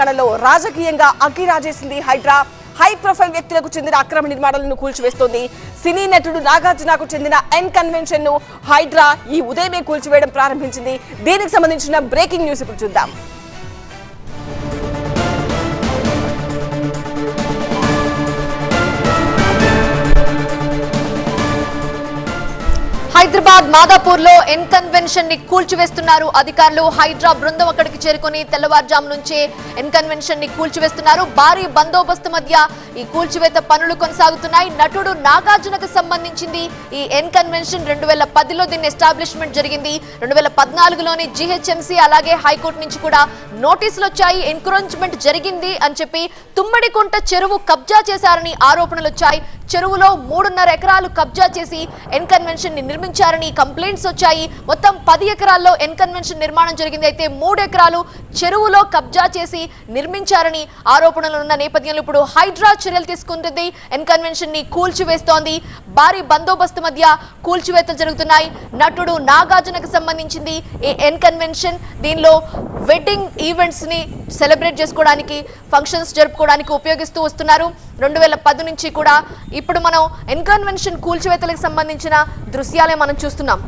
తెలంగాణలో రాజకీయంగా అగ్గిరాజేసింది Hydraa. High profile వ్యక్తులకు చెందిన అక్రమ నిర్మాణాలను కూల్చివేస్తోంది. సినీ నటుడు నాగార్జునకు చెందిన ఎన్ కన్వెన్షన్ను హైడ్రా ఈ ఉదయమే కూల్చివేయడం ప్రారంభించింది. దీనికి సంబంధించిన బ్రేకింగ్ న్యూస్ ఇప్పుడు చూద్దాం. హైదరాబాద్ మాదాపూర్లో ఎన్ కన్వెన్షన్ని కూల్చివేస్తున్నారు అధికారులు. హైడ్రా బృందం అక్కడికి చేరుకుని తెల్లవారుజాము నుంచే ఎన్ కన్వెన్షన్ని కూల్చివేస్తున్నారు. భారీ బందోబస్తు మధ్య ఈ కూల్చివేత పనులు కొనసాగుతున్నాయి. నటుడు నాగార్జునకు సంబంధించింది ఈ ఎన్ కన్వెన్షన్ రెండు వేల పదిలో దీన్ని ఎస్టాబ్లిష్మెంట్ జరిగింది. రెండు వేల పద్నాలుగులోని జిహెచ్ఎంసీ అలాగే హైకోర్టు నుంచి కూడా నోటీసులు వచ్చాయి. ఎన్క్రోచ్మెంట్ జరిగింది అని చెప్పి తుమ్మడికుంట చెరువు కబ్జా చేశారని ఆరోపణలు వచ్చాయి. చెరువులో మూడున్నర ఎకరాలు కబ్జా చేసి ఎన్కన్వెన్షన్ని నిర్మించారని కంప్లైంట్స్ వచ్చాయి. మొత్తం పది ఎకరాల్లో ఎన్కన్వెన్షన్ నిర్మాణం జరిగింది. అయితే మూడు ఎకరాలు చెరువులో కబ్జా చేసి నిర్మించారని ఆరోపణలు ఉన్న నేపథ్యంలో ఇప్పుడు హైడ్రా చర్యలు తీసుకుంటుంది. ఎన్కన్వెన్షన్ని కూల్చివేస్తోంది. భారీ బందోబస్తు మధ్య కూల్చివేతలు జరుగుతున్నాయి. నటుడు నాగార్జునకు సంబంధించింది ఈ ఎన్ కన్వెన్షన్ దీనిలో వెడ్డింగ్ ఈవెంట్స్ని సెలబ్రేట్ చేసుకోవడానికి ఫంక్షన్స్ జరుపుకోవడానికి ఉపయోగిస్తూ వస్తున్నారు. రెండు వేల పది నుంచి కూడా ఇప్పుడు మనం ఎన్కన్వెన్షన్ కూల్చివేతలకు సంబంధించిన దృశ్యాలే మనం చూస్తున్నాం.